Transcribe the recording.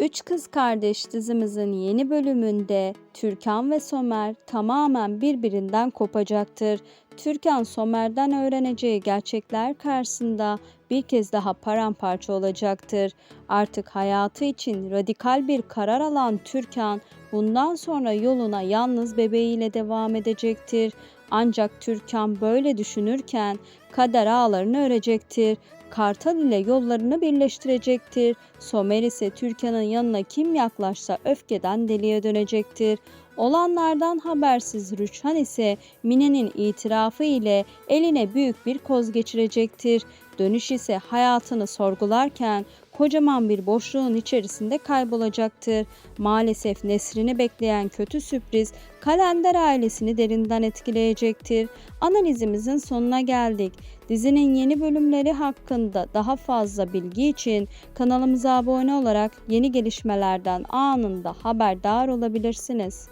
Üç Kız Kardeş dizimizin yeni bölümünde Türkan ve Somer tamamen birbirinden kopacaktır. Türkan Somer'den öğreneceği gerçekler karşısında bir kez daha paramparça olacaktır. Artık hayatı için radikal bir karar alan Türkan bundan sonra yoluna yalnız bebeğiyle devam edecektir. Ancak Türkan böyle düşünürken kader ağlarını örecektir. Kartal ile yollarını birleştirecektir. Somer ise Türkan'ın yanına kim yaklaşsa öfkeden deliye dönecektir. Olanlardan habersiz Rüçhan ise Mine'nin itirafı ile eline büyük bir koz geçirecektir. Dönüş ise hayatını sorgularken kocaman bir boşluğun içerisinde kaybolacaktır. Maalesef Nesrin'i bekleyen kötü sürpriz Kalender ailesini derinden etkileyecektir. Analizimizin sonuna geldik. Dizinin yeni bölümleri hakkında daha fazla bilgi için kanalımıza abone olarak yeni gelişmelerden anında haberdar olabilirsiniz.